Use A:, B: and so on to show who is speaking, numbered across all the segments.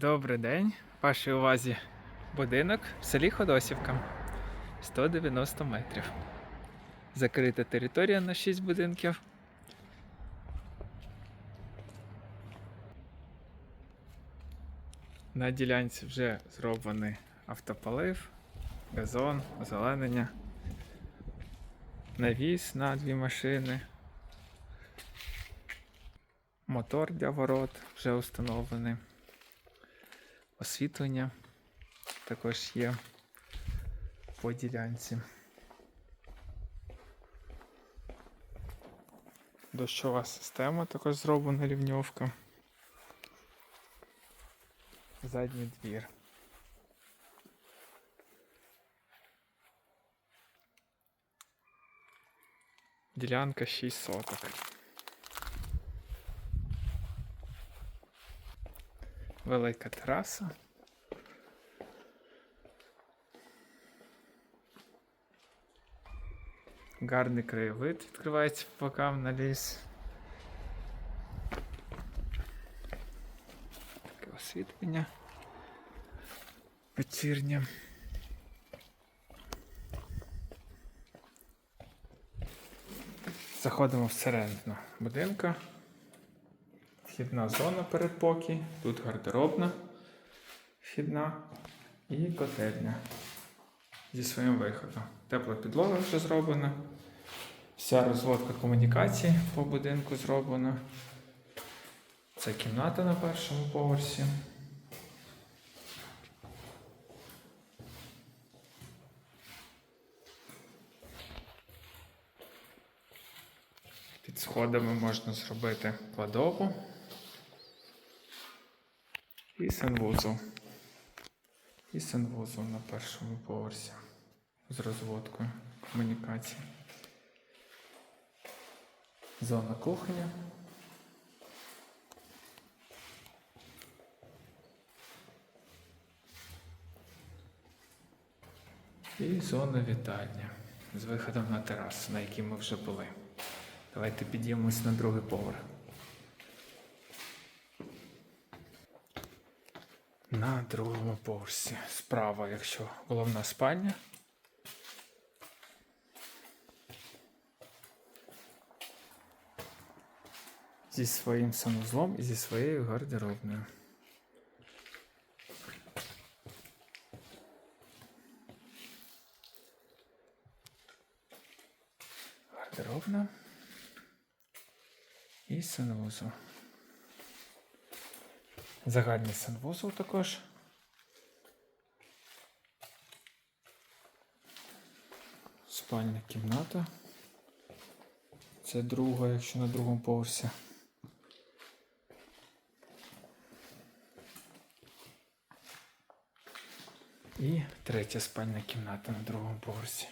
A: Добрий день. Вашій увазі будинок в селі Ходосівка. 190 метрів. Закрита територія на 6 будинків. На ділянці вже зроблений автополив, газон, озеленення, навіс на дві машини. Мотор для ворот вже установлений освітлення також є по ділянці. Дощова система також зроблена рівньовка. Задній двір. Ділянка 6 соток. Велика тераса. Гарний краєвид відкривається по бокам на ліс. Таке освітлення. Вечірнє. Заходимо всередину будинка. Вхідна зона передпокій, тут гардеробна вхідна і котельня зі своїм виходом. Тепла підлога вже зроблена. Вся розводка комунікацій по будинку зроблена. Це кімната на першому поверсі. Під сходами можна зробити кладову і санвузол. І санвузол на першому поверсі з розводкою комунікації. Зона кухні. І зона вітальня з виходом на терасу, на якій ми вже були. Давайте підіймемось на другий поверх. На другому поверсі. Справа, якщо головна спальня. Зі своїм санузлом і зі своєю гардеробною. Гардеробна і санвузол. Загальний санвузол також. Спальня кімната. Це друга, якщо на другому поверсі. І третя спальня кімната на другому поверсі.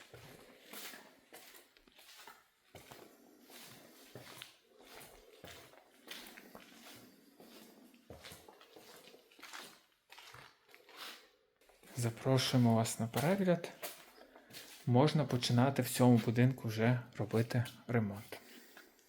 A: Запрошуємо вас на перегляд. Можна починати в цьому будинку вже робити ремонт.